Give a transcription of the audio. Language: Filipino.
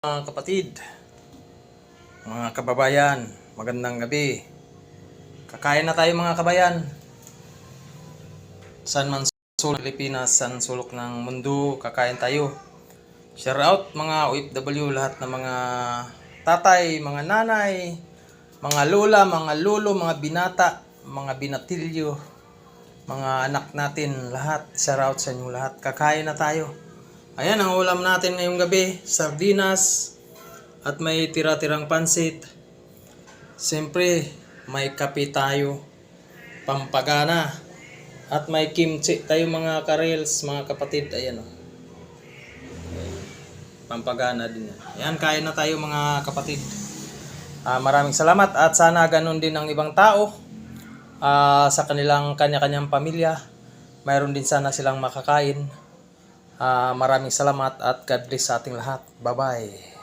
Mga kapatid, mga kababayan, magandang gabi. Kakain na tayo mga kabayan. San man sulok Pilipinas, san sulok ng mundo, kakain tayo. Shout out mga OFW, lahat ng mga tatay, mga nanay, mga lola, mga lolo, mga binata, mga binatilyo, mga anak natin, lahat. Shout out sa inyo lahat. Kakain na tayo. Ayan ang ulam natin ngayong gabi, sardinas at may tira-tirang pansit. Siyempre, may kape tayo, pampagana. At may kimchi tayo mga karels, mga kapatid. Ayan o. Pampagana din yan. Ayan, kain na tayo mga kapatid. Ah, maraming salamat at sana ganun din ang ibang tao ah, sa kanilang kanya-kanyang pamilya. Mayroon din sana silang makakain. Ah, maraming salamat at God bless sa ating lahat. Bye-bye.